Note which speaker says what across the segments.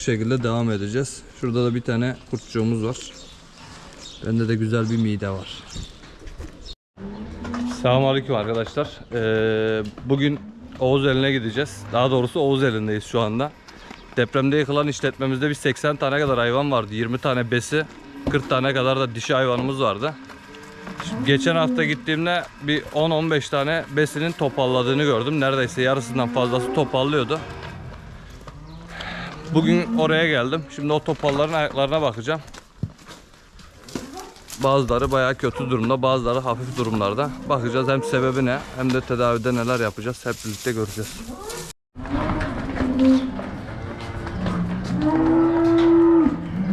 Speaker 1: Bu şekilde devam edeceğiz. Şurada da bir tane kurtçuğumuz var. Bende de güzel bir mide var. Selamünaleyküm arkadaşlar. Ee, bugün Oğuz eline gideceğiz. Daha doğrusu Oğuz elindeyiz şu anda. Depremde yıkılan işletmemizde bir 80 tane kadar hayvan vardı. 20 tane besi, 40 tane kadar da dişi hayvanımız vardı. Şimdi geçen hafta gittiğimde bir 10-15 tane besinin topalladığını gördüm. Neredeyse yarısından fazlası topallıyordu. Bugün oraya geldim. Şimdi o topalların ayaklarına bakacağım. Bazıları bayağı kötü durumda, bazıları hafif durumlarda. Bakacağız hem sebebi ne hem de tedavide neler yapacağız. Hep birlikte göreceğiz.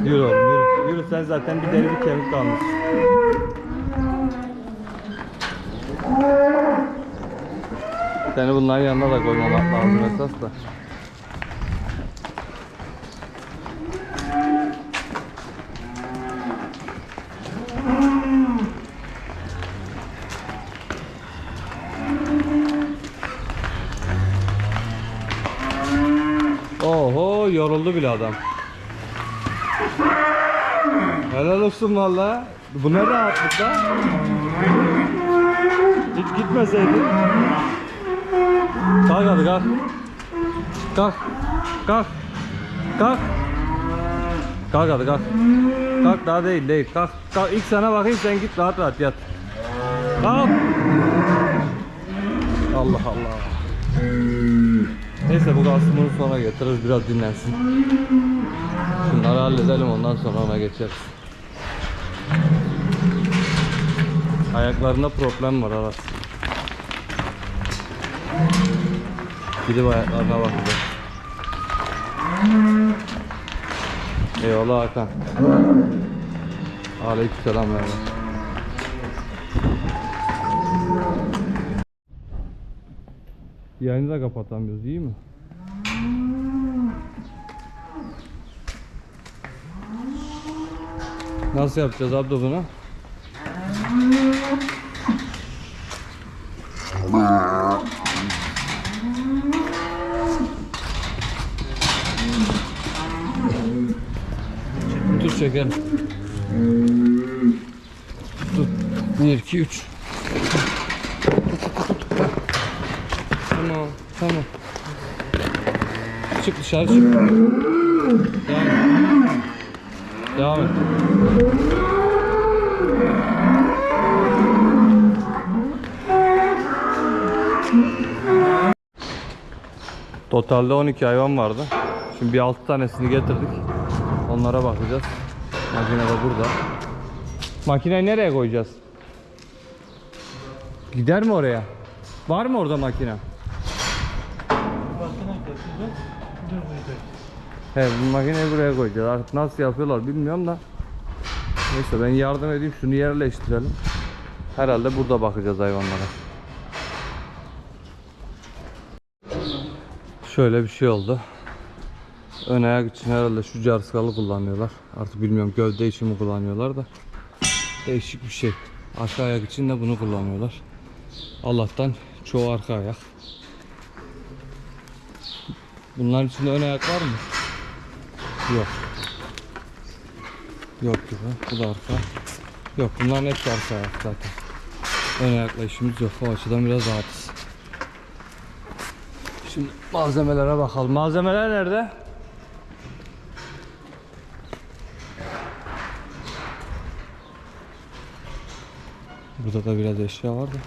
Speaker 1: Yürü oğlum yürü. Yürü sen zaten bir deri bir kemik kalmış. Seni bunların yanına da koymamak lazım esas da. Bile adam. Helal olsun valla. Bu ne rahatlık da. Hiç gitmeseydin. Kalk hadi kalk. Kalk. Kalk. Kalk. Kalk hadi kalk. Kalk daha değil değil. Kalk. Kalk. İlk sana bakayım sen git rahat rahat yat. Kalk. Allah Allah. Neyse bu kalsın bunu sonra getiririz biraz dinlensin. Şunları halledelim ondan sonra ona geçeriz. Ayaklarında problem var Aras. Gidip ayaklarına bakacağız. Eyvallah Hakan. Aleykümselam Mehmet. Yayını da kapatamıyoruz iyi mi? Nasıl yapacağız abla bunu? Dur şeker. Dur. 1 2 3. Tamam, tamam. Çık dışarı çık. Et. Devam et. Totalde 12 hayvan vardı. Şimdi bir 6 tanesini getirdik. Onlara bakacağız. Makine de burada. Makineyi nereye koyacağız? Gider mi oraya? Var mı orada makine? He bu makineyi buraya koyacağız. Artık nasıl yapıyorlar bilmiyorum da. Neyse ben yardım edeyim şunu yerleştirelim. Herhalde burada bakacağız hayvanlara. Şöyle bir şey oldu. Ön ayak için herhalde şu carskalı kullanıyorlar. Artık bilmiyorum gövde için mi kullanıyorlar da. Değişik bir şey. Arka ayak için de bunu kullanıyorlar. Allah'tan çoğu arka ayak. Bunların içinde ön ayak var mı? Yok. Yok gibi. Bu da arka. Yok bunların hepsi arka ayak zaten. Ön ayakla işimiz yok. O açıdan biraz rahatız. Şimdi malzemelere bakalım. Malzemeler nerede? Burada da biraz eşya var da.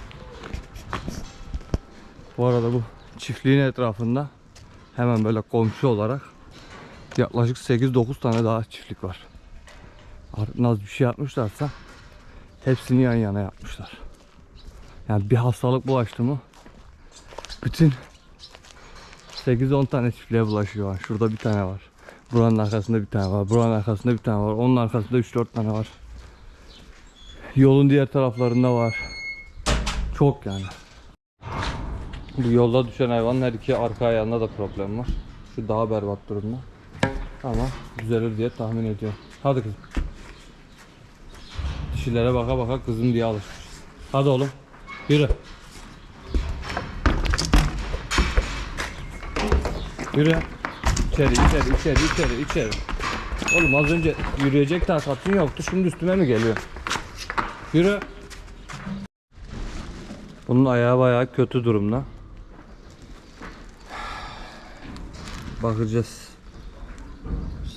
Speaker 1: Bu arada bu çiftliğin etrafında hemen böyle komşu olarak yaklaşık 8-9 tane daha çiftlik var. Artık bir şey yapmışlarsa hepsini yan yana yapmışlar. Yani bir hastalık bulaştı mı bütün 8-10 tane çiftliğe bulaşıyor. Şurada bir tane var. Buranın arkasında bir tane var. Buranın arkasında bir tane var. Onun arkasında 3-4 tane var. Yolun diğer taraflarında var. Çok yani. Bu yolda düşen hayvanın her iki arka ayağında da problem var. Şu daha berbat durumda. Ama düzelir diye tahmin ediyorum. Hadi kızım. Dişilere baka baka kızım diye alışmış. Hadi oğlum. Yürü. Yürü. İçeri içeri içeri içeri içeri. Oğlum az önce yürüyecek takatın yoktu şimdi üstüme mi geliyor? Yürü. Bunun ayağı bayağı kötü durumda. Bakacağız.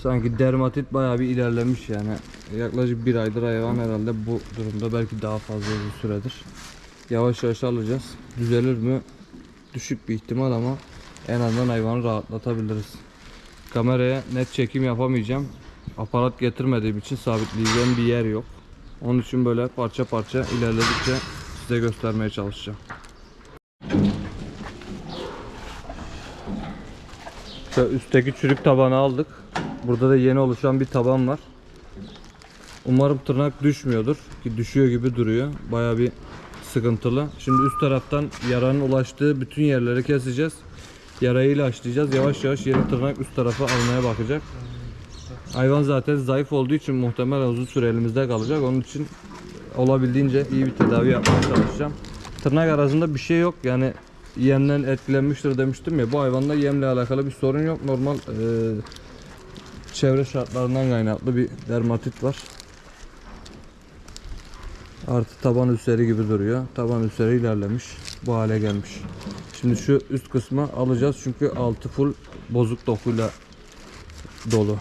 Speaker 1: Sanki dermatit bayağı bir ilerlemiş yani. Yaklaşık bir aydır hayvan herhalde bu durumda belki daha fazla bir süredir. Yavaş yavaş alacağız. Düzelir mi? Düşük bir ihtimal ama en azından hayvanı rahatlatabiliriz. Kameraya net çekim yapamayacağım. Aparat getirmediğim için sabitleyeceğim bir yer yok. Onun için böyle parça parça ilerledikçe size göstermeye çalışacağım. Şu üstteki çürük tabanı aldık. Burada da yeni oluşan bir taban var. Umarım tırnak düşmüyordur. Ki düşüyor gibi duruyor. Baya bir sıkıntılı. Şimdi üst taraftan yaranın ulaştığı bütün yerleri keseceğiz. Yarayı ilaçlayacağız. Yavaş yavaş yeni tırnak üst tarafa almaya bakacak. Hayvan zaten zayıf olduğu için muhtemelen uzun süre elimizde kalacak. Onun için olabildiğince iyi bir tedavi yapmaya çalışacağım. Tırnak arasında bir şey yok. Yani yemden etkilenmiştir demiştim ya. Bu hayvanda yemle alakalı bir sorun yok. Normal e, çevre şartlarından kaynaklı bir dermatit var. Artı taban üstleri gibi duruyor. Taban üstleri ilerlemiş. Bu hale gelmiş. Şimdi şu üst kısmı alacağız çünkü altı full bozuk dokuyla dolu.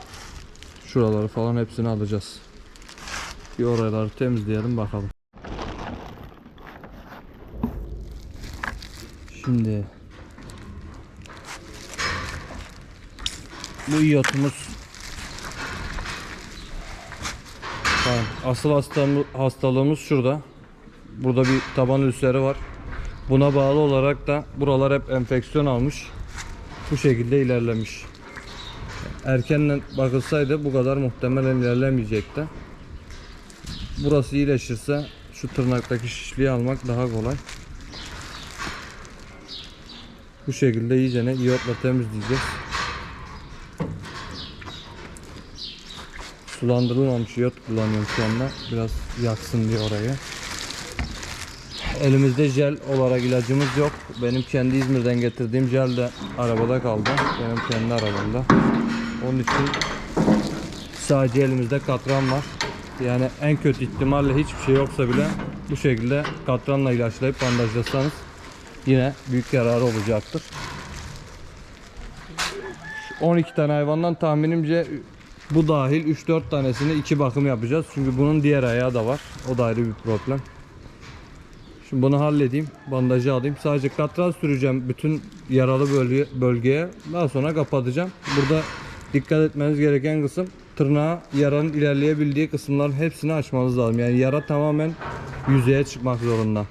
Speaker 1: Şuraları falan hepsini alacağız. Bir oraları temizleyelim bakalım. Şimdi bu iyotumuz Asıl hastalığımız şurada. Burada bir taban ülseri var. Buna bağlı olarak da buralar hep enfeksiyon almış. Bu şekilde ilerlemiş. Erkenden bakılsaydı bu kadar muhtemelen ilerlemeyecekti. Burası iyileşirse şu tırnaktaki şişliği almak daha kolay. Bu şekilde iyice ne iyotla temizleyeceğiz. Sulandırılmamış iyot kullanıyorum şu anda. Biraz yaksın diye orayı. Elimizde jel olarak ilacımız yok. Benim kendi İzmir'den getirdiğim jel de arabada kaldı. Benim kendi arabamda. Onun için sadece elimizde katran var. Yani en kötü ihtimalle hiçbir şey yoksa bile bu şekilde katranla ilaçlayıp bandajlasanız yine büyük yararı olacaktır. 12 tane hayvandan tahminimce bu dahil 3-4 tanesini iki bakım yapacağız. Çünkü bunun diğer ayağı da var. O da ayrı bir problem. Şimdi bunu halledeyim. Bandajı alayım. Sadece katran süreceğim bütün yaralı bölge, bölgeye. Daha sonra kapatacağım. Burada dikkat etmeniz gereken kısım tırnağı yaranın ilerleyebildiği kısımların hepsini açmanız lazım. Yani yara tamamen yüzeye çıkmak zorunda.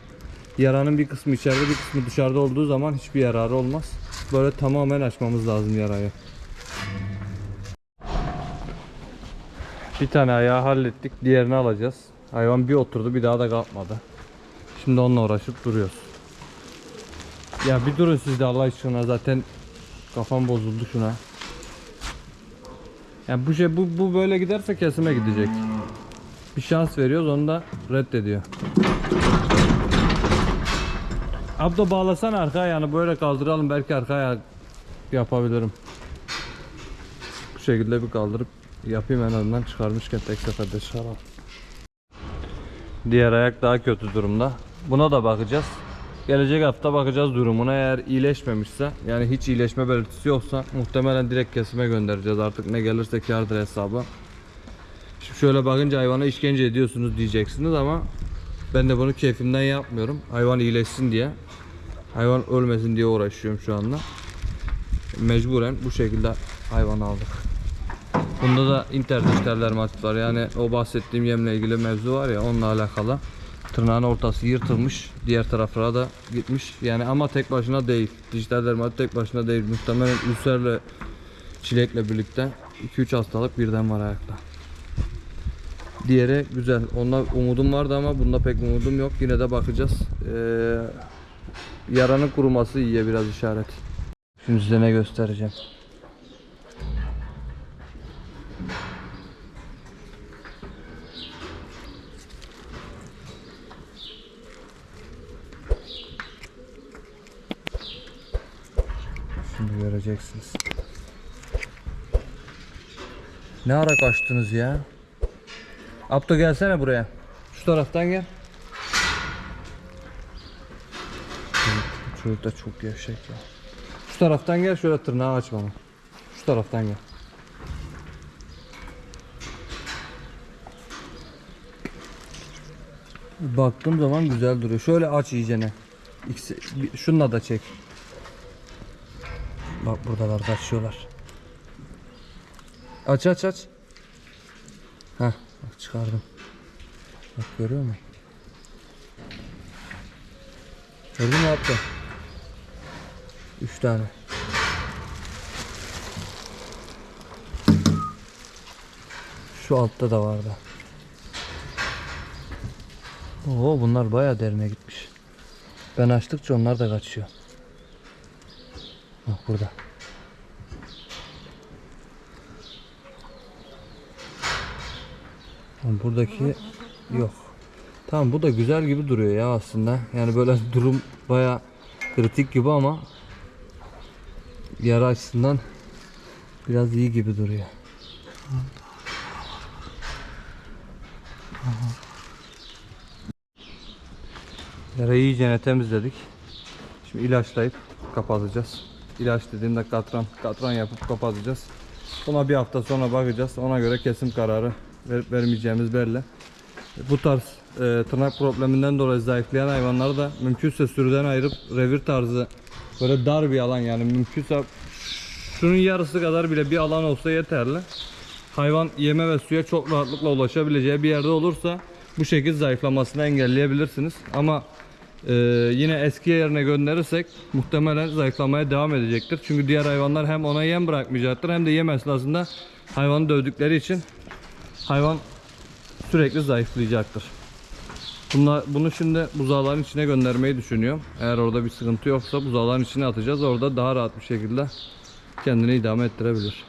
Speaker 1: Yaranın bir kısmı içeride bir kısmı dışarıda olduğu zaman hiçbir yararı olmaz. Böyle tamamen açmamız lazım yarayı. Bir tane ayağı hallettik. Diğerini alacağız. Hayvan bir oturdu bir daha da kalkmadı. Şimdi onunla uğraşıp duruyoruz. Ya bir durun siz de Allah aşkına zaten kafam bozuldu şuna. Yani bu şey bu, bu böyle giderse kesime gidecek. Bir şans veriyoruz onu da reddediyor. Abdo bağlasana arka ayağını böyle kaldıralım belki arka ayağı yapabilirim. Bu şekilde bir kaldırıp yapayım en azından çıkarmışken tek seferde çıkaralım. Diğer ayak daha kötü durumda. Buna da bakacağız. Gelecek hafta bakacağız durumuna. Eğer iyileşmemişse yani hiç iyileşme belirtisi yoksa muhtemelen direkt kesime göndereceğiz. Artık ne gelirse kârdır hesabı. Şimdi şöyle bakınca hayvana işkence ediyorsunuz diyeceksiniz ama ben de bunu keyfimden yapmıyorum. Hayvan iyileşsin diye. Hayvan ölmesin diye uğraşıyorum şu anda. Mecburen bu şekilde hayvan aldık. Bunda da interdijital dermatit var. Yani o bahsettiğim yemle ilgili mevzu var ya onunla alakalı. Tırnağın ortası yırtılmış. Diğer taraflara da gitmiş. Yani ama tek başına değil. Dijital dermatit tek başına değil. Muhtemelen ülserle çilekle birlikte 2-3 hastalık birden var ayakta. Diğeri güzel. Onda umudum vardı ama bunda pek umudum yok. Yine de bakacağız. Ee, yaranın kuruması iyiye biraz işaret. Şimdi size ne göstereceğim. Şimdi göreceksiniz. Ne ara kaçtınız ya? Abdo gelsene buraya. Şu taraftan gel. Çocuk da çok gevşek ya. Şu taraftan gel şöyle tırnağı aç bana. Şu taraftan gel. Baktığım zaman güzel duruyor. Şöyle aç iyicene. Şununla da çek. Bak buradalar kaçıyorlar. Aç aç aç. Heh bak çıkardım. Bak görüyor musun? Gördün mü yaptı? Üç tane. Şu altta da vardı. Oo bunlar bayağı derine gitmiş. Ben açtıkça onlar da kaçıyor. Bak burada. Buradaki yok. Tamam bu da güzel gibi duruyor ya aslında. Yani böyle durum bayağı kritik gibi ama yara açısından biraz iyi gibi duruyor. Yarayı iyice temizledik. Şimdi ilaçlayıp kapatacağız. İlaç dediğimde katran, katran yapıp kapatacağız. Buna bir hafta sonra bakacağız. Ona göre kesim kararı verip vermeyeceğimiz belli. Bu tarz e, tırnak probleminden dolayı zayıflayan hayvanları da mümkünse sürüden ayırıp revir tarzı böyle dar bir alan yani mümkünse şunun yarısı kadar bile bir alan olsa yeterli. Hayvan yeme ve suya çok rahatlıkla ulaşabileceği bir yerde olursa bu şekilde zayıflamasını engelleyebilirsiniz. Ama e, yine eski yerine gönderirsek muhtemelen zayıflamaya devam edecektir. Çünkü diğer hayvanlar hem ona yem bırakmayacaktır hem de yem esnasında hayvanı dövdükleri için hayvan sürekli zayıflayacaktır. Bunlar, bunu şimdi buzağların içine göndermeyi düşünüyorum. Eğer orada bir sıkıntı yoksa buzağların içine atacağız. Orada daha rahat bir şekilde kendini idame ettirebilir.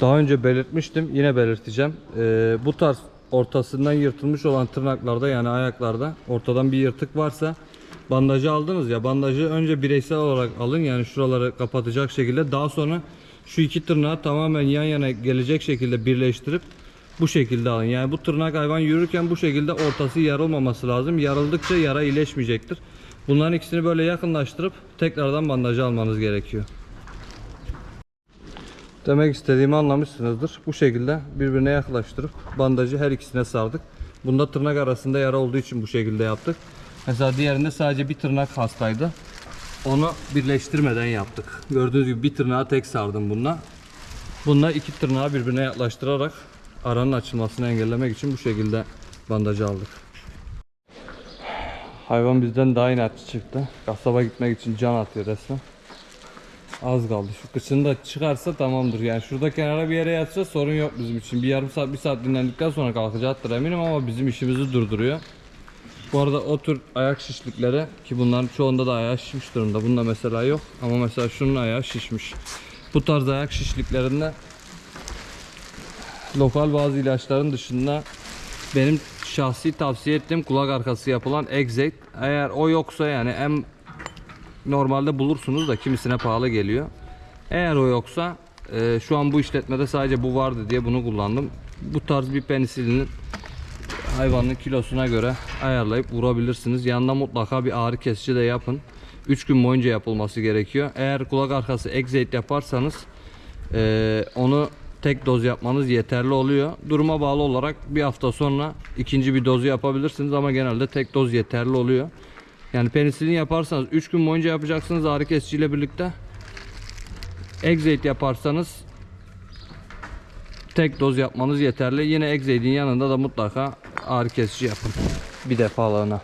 Speaker 1: Daha önce belirtmiştim. Yine belirteceğim. Ee, bu tarz ortasından yırtılmış olan tırnaklarda yani ayaklarda ortadan bir yırtık varsa bandajı aldınız ya bandajı önce bireysel olarak alın yani şuraları kapatacak şekilde daha sonra şu iki tırnağı tamamen yan yana gelecek şekilde birleştirip bu şekilde alın. Yani bu tırnak hayvan yürürken bu şekilde ortası yarılmaması lazım. Yarıldıkça yara iyileşmeyecektir. Bunların ikisini böyle yakınlaştırıp tekrardan bandajı almanız gerekiyor. Demek istediğimi anlamışsınızdır. Bu şekilde birbirine yaklaştırıp bandajı her ikisine sardık. Bunda tırnak arasında yara olduğu için bu şekilde yaptık. Mesela diğerinde sadece bir tırnak hastaydı. Onu birleştirmeden yaptık. Gördüğünüz gibi bir tırnağı tek sardım bununla. Bununla iki tırnağı birbirine yaklaştırarak aranın açılmasını engellemek için bu şekilde bandajı aldık. Hayvan bizden daha inatçı çıktı. Kasaba gitmek için can atıyor resmen. Az kaldı. Şu kıçını da çıkarsa tamamdır. Yani şurada kenara bir yere yatsa sorun yok bizim için. Bir yarım saat, bir saat dinlendikten sonra kalkacaktır eminim ama bizim işimizi durduruyor. Bu arada o tür ayak şişlikleri ki bunların çoğunda da ayağı şişmiş durumda. Bunda mesela yok ama mesela şunun ayağı şişmiş. Bu tarz ayak şişliklerinde lokal bazı ilaçların dışında benim şahsi tavsiye ettiğim kulak arkası yapılan Exate. Eğer o yoksa yani en normalde bulursunuz da kimisine pahalı geliyor. Eğer o yoksa e, şu an bu işletmede sadece bu vardı diye bunu kullandım. Bu tarz bir penisilinin hayvanın kilosuna göre ayarlayıp vurabilirsiniz. Yanında mutlaka bir ağrı kesici de yapın. 3 gün boyunca yapılması gerekiyor. Eğer kulak arkası Exate yaparsanız e, onu tek doz yapmanız yeterli oluyor. Duruma bağlı olarak bir hafta sonra ikinci bir dozu yapabilirsiniz ama genelde tek doz yeterli oluyor. Yani penisilin yaparsanız 3 gün boyunca yapacaksınız ağrı kesici ile birlikte. Exate yaparsanız tek doz yapmanız yeterli. Yine Exate'in yanında da mutlaka ağrı kesici yapın. Bir defalığına.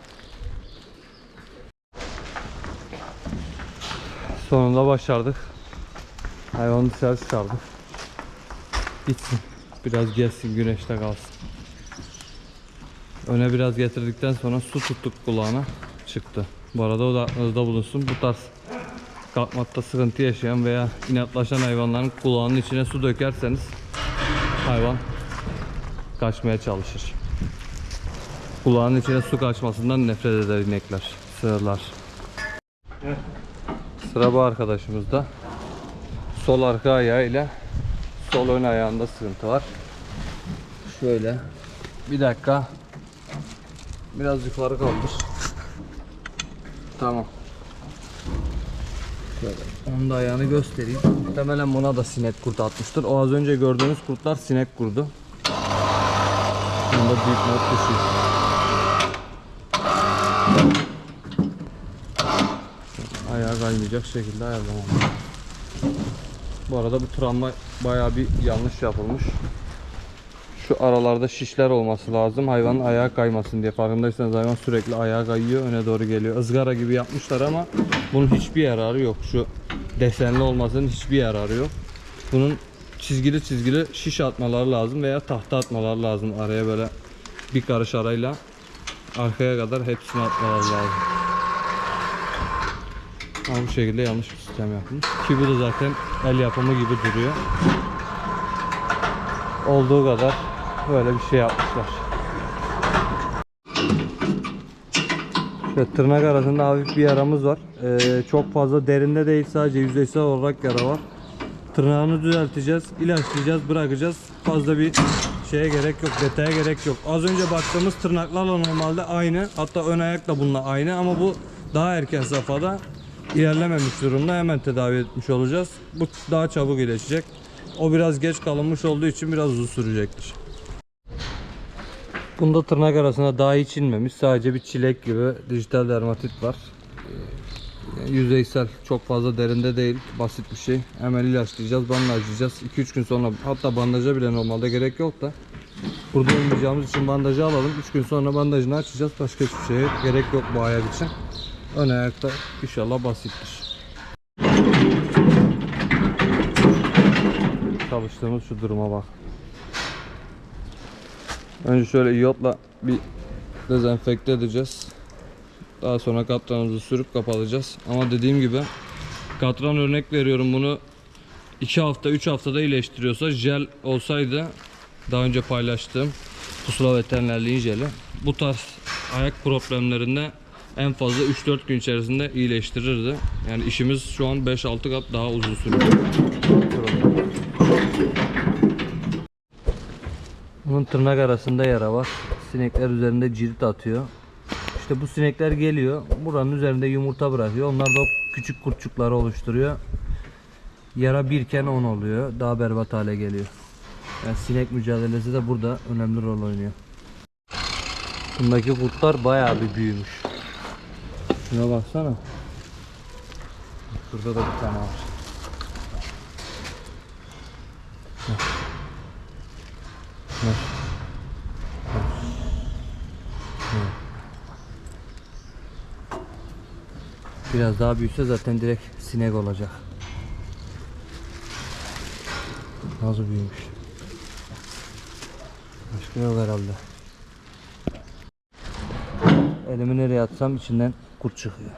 Speaker 1: Sonunda başardık. Hayvanı dışarı çıkardık. Gitsin. Biraz gezsin güneşte kalsın. Öne biraz getirdikten sonra su tuttuk kulağına çıktı. Bu arada o da aklınızda bulunsun. Bu tarz kalkmakta sıkıntı yaşayan veya inatlaşan hayvanların kulağının içine su dökerseniz hayvan kaçmaya çalışır. Kulağının içine su kaçmasından nefret eder inekler, sığırlar. Sıra bu arkadaşımızda. Sol arka ayağı ile sol ön ayağında sıkıntı var. Şöyle. Bir dakika. Biraz yukarı kaldır. Tamam. Onun da ayağını göstereyim. Muhtemelen buna da sinek kurt atmıştır. O az önce gördüğünüz kurtlar sinek kurdu. Bunda büyük not düşüyor. Ayağa kaymayacak şekilde ayarlamam. Bu arada bu travma bayağı bir yanlış yapılmış. Şu aralarda şişler olması lazım. Hayvanın ayağa kaymasın diye. Farkındaysanız hayvan sürekli ayağa kayıyor, öne doğru geliyor. Izgara gibi yapmışlar ama bunun hiçbir yararı yok. Şu desenli olmasının hiçbir yararı yok. Bunun çizgili çizgili şiş atmaları lazım veya tahta atmaları lazım araya böyle bir karış arayla arkaya kadar hepsini atmaları lazım. Ama bu şekilde yanlış bir sistem yapmış. Ki bu da zaten el yapımı gibi duruyor. Olduğu kadar böyle bir şey yapmışlar. Şöyle tırnak arasında hafif bir yaramız var. Ee, çok fazla derinde değil sadece yüzeysel olarak yara var. Tırnağını düzelteceğiz, ilaçlayacağız, bırakacağız. Fazla bir şeye gerek yok, detaya gerek yok. Az önce baktığımız tırnaklarla normalde aynı. Hatta ön ayak da bununla aynı ama bu daha erken safhada ilerlememiş durumda hemen tedavi etmiş olacağız. Bu daha çabuk iyileşecek. O biraz geç kalınmış olduğu için biraz uzun sürecektir. Bunda tırnak arasına daha hiç inmemiş. Sadece bir çilek gibi dijital dermatit var. Ee, Yüzeysel, çok fazla derinde değil. Basit bir şey. Hemen ilaçlayacağız, bandajlayacağız. 2-3 gün sonra hatta bandaja bile normalde gerek yok da. Burada olmayacağımız için bandajı alalım. 3 gün sonra bandajını açacağız. Başka hiçbir şeye gerek yok bu ayak için. Ön ayakta inşallah basittir. Çalıştığımız şu duruma bak. Önce şöyle iyotla bir dezenfekte edeceğiz. Daha sonra katranımızı sürüp kapatacağız. Ama dediğim gibi katran örnek veriyorum bunu 2 hafta 3 haftada iyileştiriyorsa jel olsaydı daha önce paylaştığım pusula veterinerliğin jeli bu tarz ayak problemlerinde en fazla 3-4 gün içerisinde iyileştirirdi. Yani işimiz şu an 5-6 kat daha uzun sürüyor. Bunun tırnak arasında yara var. Sinekler üzerinde cirit atıyor. İşte bu sinekler geliyor. Buranın üzerinde yumurta bırakıyor. Onlar da küçük kurtçukları oluşturuyor. Yara birken 10 oluyor. Daha berbat hale geliyor. Yani sinek mücadelesi de burada önemli rol oynuyor. Bundaki kurtlar bayağı bir büyümüş. Şuna baksana. Burada da bir tane var. Bak. Biraz daha büyüse zaten direkt sinek olacak. Nasıl büyümüş. Başka yok herhalde. Elimi nereye atsam içinden kurt çıkıyor.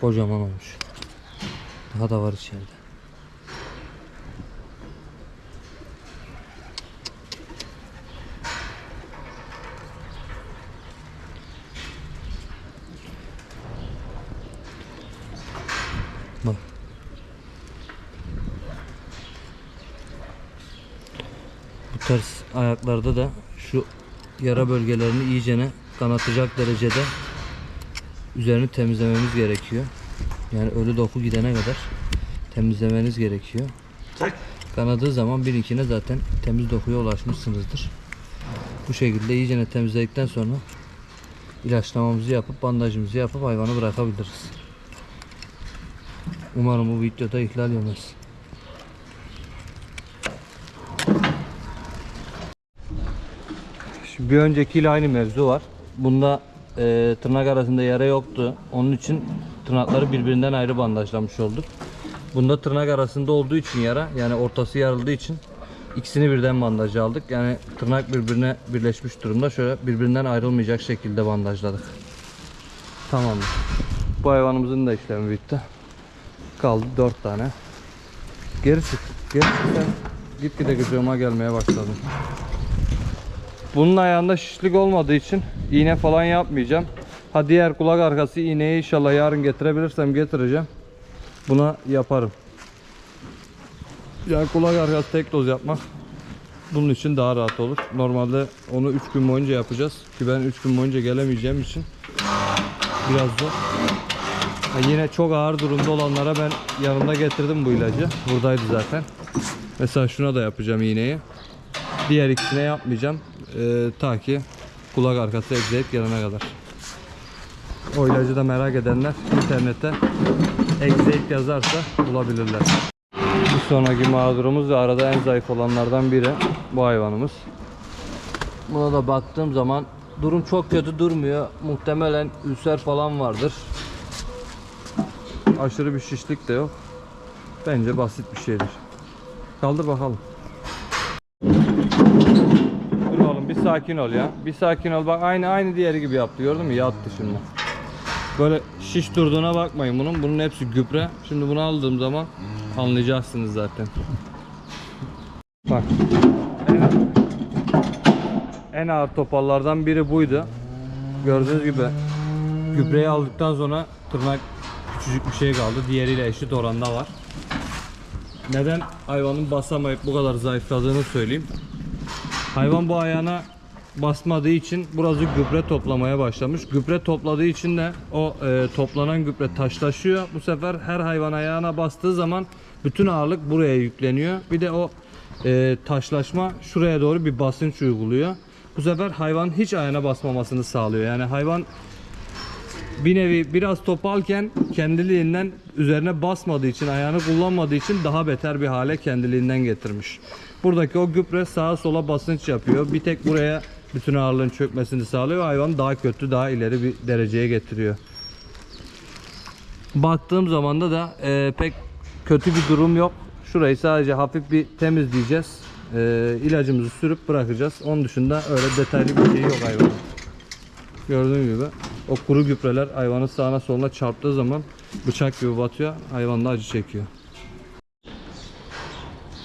Speaker 1: Kocaman olmuş. Daha da var içeride. Bak. Tarz ayaklarda da şu yara bölgelerini iyicene kanatacak derecede üzerini temizlememiz gerekiyor. Yani ölü doku gidene kadar temizlemeniz gerekiyor. Kanadığı zaman birinkine zaten temiz dokuya ulaşmışsınızdır. Bu şekilde iyicene temizledikten sonra ilaçlamamızı yapıp bandajımızı yapıp hayvanı bırakabiliriz. Umarım bu videoda ihlal yemez. Bir öncekiyle aynı mevzu var. Bunda e, tırnak arasında yara yoktu. Onun için tırnakları birbirinden ayrı bandajlamış olduk. Bunda tırnak arasında olduğu için yara yani ortası yarıldığı için ikisini birden bandaj aldık. Yani tırnak birbirine birleşmiş durumda. Şöyle birbirinden ayrılmayacak şekilde bandajladık. Tamamdır. Bu hayvanımızın da işlemi bitti. Kaldı 4 tane. Geri çık. Geri çık sen. Gitgide gücüme gelmeye başladım. Bunun ayağında şişlik olmadığı için iğne falan yapmayacağım. Ha diğer kulak arkası iğneyi inşallah yarın getirebilirsem getireceğim. Buna yaparım. Yani kulak arkası tek doz yapmak bunun için daha rahat olur. Normalde onu 3 gün boyunca yapacağız. Ki ben 3 gün boyunca gelemeyeceğim için biraz zor. Ha, yine çok ağır durumda olanlara ben yanımda getirdim bu ilacı. Buradaydı zaten. Mesela şuna da yapacağım iğneyi. Diğer ikisine yapmayacağım. Ee, ta ki kulak arkası egzeyit gelene kadar. O ilacı da merak edenler internette egzeyit yazarsa bulabilirler. Bir sonraki mağdurumuz ve arada en zayıf olanlardan biri bu hayvanımız. Buna da baktığım zaman durum çok kötü durmuyor. Muhtemelen ülser falan vardır. Aşırı bir şişlik de yok. Bence basit bir şeydir. Kaldır bakalım. Dur oğlum bir sakin ol ya. Bir sakin ol. Bak aynı aynı diğeri gibi yaptı. Gördün mü? Yattı şimdi. Böyle şiş durduğuna bakmayın bunun. Bunun hepsi gübre. Şimdi bunu aldığım zaman anlayacaksınız zaten. Bak. En, en ağır topallardan biri buydu. Gördüğünüz gibi gübreyi aldıktan sonra tırnak küçücük bir şey kaldı. Diğeriyle eşit oranda var. Neden hayvanın basamayıp bu kadar zayıfladığını söyleyeyim. Hayvan bu ayağına basmadığı için burası gübre toplamaya başlamış. Gübre topladığı için de o e, toplanan gübre taşlaşıyor. Bu sefer her hayvan ayağına bastığı zaman bütün ağırlık buraya yükleniyor. Bir de o e, taşlaşma şuraya doğru bir basınç uyguluyor. Bu sefer hayvan hiç ayağına basmamasını sağlıyor. Yani hayvan bir nevi biraz topalken kendiliğinden üzerine basmadığı için, ayağını kullanmadığı için daha beter bir hale kendiliğinden getirmiş. Buradaki o gübre sağa sola basınç yapıyor. Bir tek buraya bütün ağırlığın çökmesini sağlıyor. Hayvan daha kötü, daha ileri bir dereceye getiriyor. Baktığım zaman da da e, pek kötü bir durum yok. Şurayı sadece hafif bir temizleyeceğiz. E, ilacımızı sürüp bırakacağız. Onun dışında öyle detaylı bir şey yok hayvanın. Gördüğün gibi o kuru gübreler hayvanın sağına soluna çarptığı zaman bıçak gibi batıyor. Hayvan da acı çekiyor.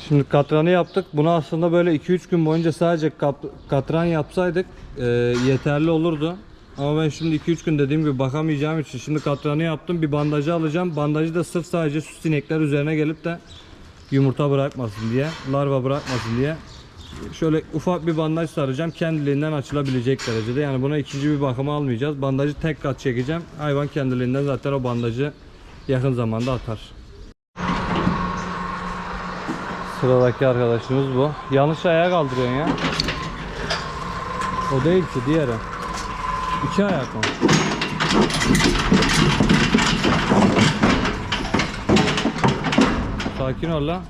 Speaker 1: Şimdi katranı yaptık. Bunu aslında böyle 2-3 gün boyunca sadece katran yapsaydık e, yeterli olurdu. Ama ben şimdi 2-3 gün dediğim gibi bakamayacağım için şimdi katranı yaptım. Bir bandajı alacağım. Bandajı da sırf sadece süs sinekler üzerine gelip de yumurta bırakmasın diye, larva bırakmasın diye şöyle ufak bir bandaj saracağım. Kendiliğinden açılabilecek derecede. Yani buna ikinci bir bakıma almayacağız. Bandajı tek kat çekeceğim. Hayvan kendiliğinden zaten o bandajı yakın zamanda atar. Sıradaki arkadaşımız bu. Yanlış ayağa kaldırıyorsun ya. O değil ki diğeri. İki ayak mı? Sakin ol la.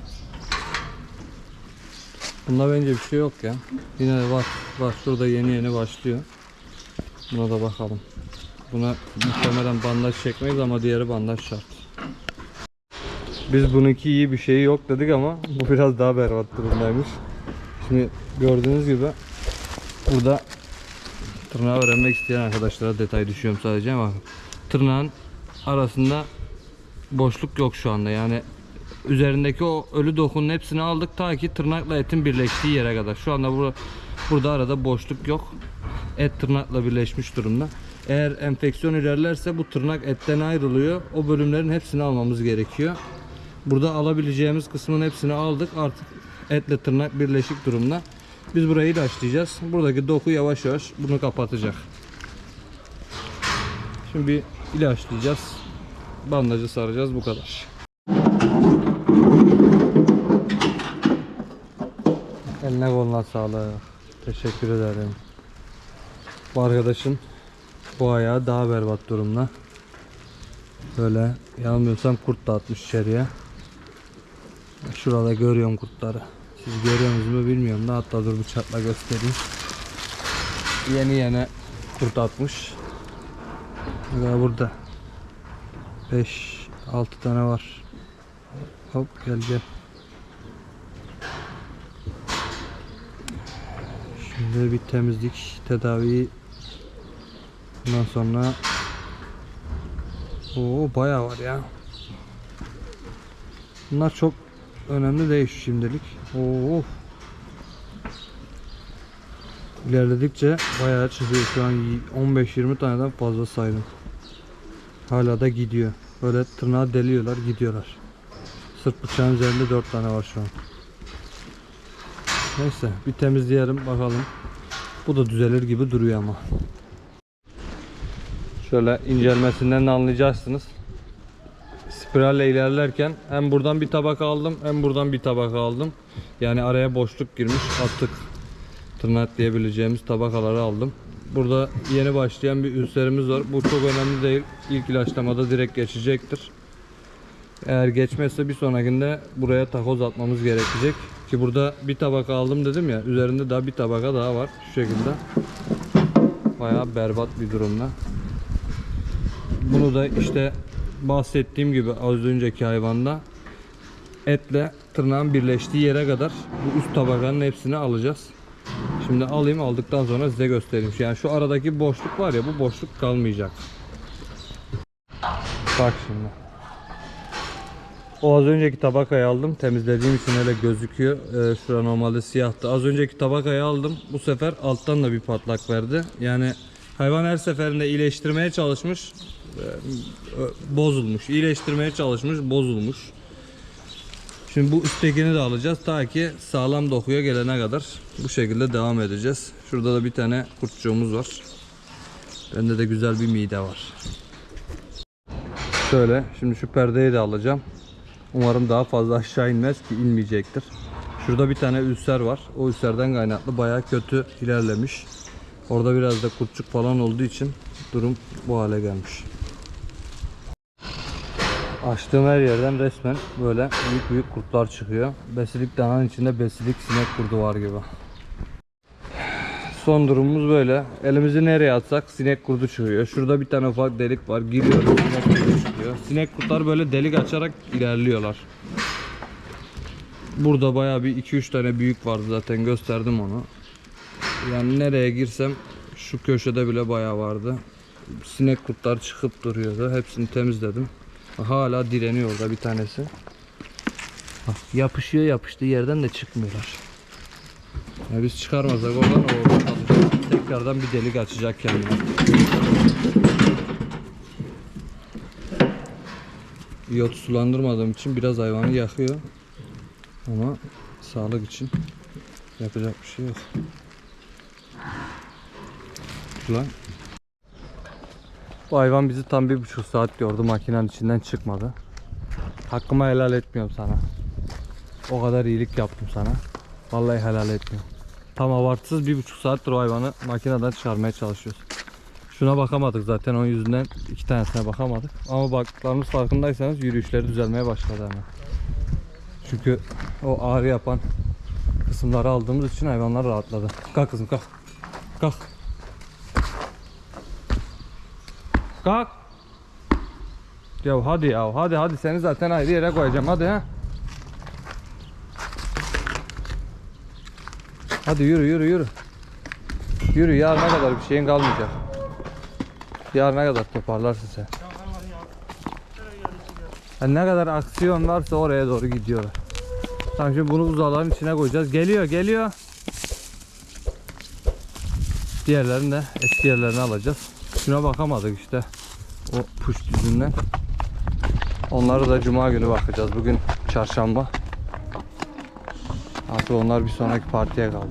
Speaker 1: Bunda bence bir şey yok ya. Yine de var. Var. Şurada yeni yeni başlıyor. Buna da bakalım. Buna muhtemelen bandaj çekmeyiz ama diğeri bandaj şart. Biz bununki iyi bir şeyi yok dedik ama bu biraz daha berbat durumdaymış. Şimdi gördüğünüz gibi burada tırnağı öğrenmek isteyen arkadaşlara detay düşüyorum sadece ama tırnağın arasında boşluk yok şu anda yani üzerindeki o ölü dokunun hepsini aldık ta ki tırnakla etin birleştiği yere kadar. Şu anda burada, burada arada boşluk yok. Et tırnakla birleşmiş durumda. Eğer enfeksiyon ilerlerse bu tırnak etten ayrılıyor. O bölümlerin hepsini almamız gerekiyor. Burada alabileceğimiz kısmın hepsini aldık. Artık etle tırnak birleşik durumda. Biz burayı ilaçlayacağız. Buradaki doku yavaş yavaş bunu kapatacak. Şimdi bir ilaçlayacağız. Bandajı saracağız bu kadar. Eline koluna sağlık. Teşekkür ederim. Bu arkadaşın bu ayağı daha berbat durumda. Böyle yanılmıyorsam kurt da atmış içeriye. Şurada görüyorum kurtları. Siz görüyorsunuz mu bilmiyorum da hatta dur bıçakla göstereyim. Yeni yeni kurt atmış. Daha burada 5 6 tane var. Hop gel gel. Şimdi bir temizlik tedavi Bundan sonra Oo bayağı var ya. Bunlar çok önemli değil şimdilik. Oo. İlerledikçe bayağı çıkıyor. Şu an 15-20 taneden fazla saydım. Hala da gidiyor. Böyle tırnağı deliyorlar gidiyorlar. Sırt bıçağın üzerinde 4 tane var şu an. Neyse bir temizleyelim bakalım. Bu da düzelir gibi duruyor ama. Şöyle incelmesinden de anlayacaksınız. Spiralle ilerlerken hem buradan bir tabak aldım hem buradan bir tabak aldım. Yani araya boşluk girmiş attık. Tırnak diyebileceğimiz tabakaları aldım. Burada yeni başlayan bir ülserimiz var. Bu çok önemli değil. İlk ilaçlamada direkt geçecektir. Eğer geçmezse bir sonrakinde buraya takoz atmamız gerekecek. Ki burada bir tabaka aldım dedim ya. Üzerinde daha bir tabaka daha var. Şu şekilde. Bayağı berbat bir durumda. Bunu da işte bahsettiğim gibi az önceki hayvanda etle tırnağın birleştiği yere kadar bu üst tabakanın hepsini alacağız. Şimdi alayım aldıktan sonra size göstereyim. Yani şu aradaki boşluk var ya bu boşluk kalmayacak. Bak şimdi. O az önceki tabakayı aldım. Temizlediğim için öyle gözüküyor. Ee, şura normalde siyahtı. Az önceki tabakayı aldım. Bu sefer alttan da bir patlak verdi. Yani hayvan her seferinde iyileştirmeye çalışmış. e, Bozulmuş. İyileştirmeye çalışmış. Bozulmuş. Şimdi bu üsttekini de alacağız. Ta ki sağlam dokuya gelene kadar bu şekilde devam edeceğiz. Şurada da bir tane kurtçuğumuz var. Bende de güzel bir mide var. Şöyle şimdi şu perdeyi de alacağım. Umarım daha fazla aşağı inmez ki inmeyecektir. Şurada bir tane ülser var. O ülserden kaynaklı bayağı kötü ilerlemiş. Orada biraz da kurtçuk falan olduğu için durum bu hale gelmiş. Açtığım her yerden resmen böyle büyük büyük kurtlar çıkıyor. Besilik dananın içinde besilik sinek kurdu var gibi. Son durumumuz böyle. Elimizi nereye atsak sinek kurdu çıkıyor. Şurada bir tane ufak delik var. Giriyoruz sinek kurdu çıkıyor. Sinek kurtlar böyle delik açarak ilerliyorlar. Burada bayağı bir 2-3 tane büyük vardı zaten gösterdim onu. Yani nereye girsem şu köşede bile bayağı vardı. Sinek kurtlar çıkıp duruyordu. Hepsini temizledim. Hala direniyor orada bir tanesi. Yapışıyor yapıştığı yerden de çıkmıyorlar. Ya biz çıkarmasak oradan orada kalacak. Tekrardan bir delik açacak kendine. İyot sulandırmadığım için biraz hayvanı yakıyor. Ama sağlık için yapacak bir şey yok. Lan. Bu hayvan bizi tam bir buçuk saat gördü makinenin içinden çıkmadı. Hakkımı helal etmiyorum sana. O kadar iyilik yaptım sana. Vallahi helal etmiyorum. Tam abartısız bir buçuk saattir o hayvanı makineden çıkarmaya çalışıyoruz. Şuna bakamadık zaten onun yüzünden iki tanesine bakamadık. Ama baktıklarımız farkındaysanız yürüyüşleri düzelmeye başladı hemen. Çünkü o ağrı yapan kısımları aldığımız için hayvanlar rahatladı. Kalk kızım kalk. Kalk. Kalk. Ya hadi ya hadi hadi seni zaten ayrı yere koyacağım hadi ha. Hadi yürü yürü yürü. Yürü yarına kadar bir şeyin kalmayacak. Yarına kadar toparlarsın sen. Yani ne kadar aksiyon varsa oraya doğru gidiyorlar. Tamam şimdi bunu buzağların içine koyacağız. Geliyor geliyor. Diğerlerini de eski yerlerini alacağız. Şuna bakamadık işte. O puş yüzünden. Onları da cuma günü bakacağız. Bugün çarşamba. Artık onlar bir sonraki partiye kaldı.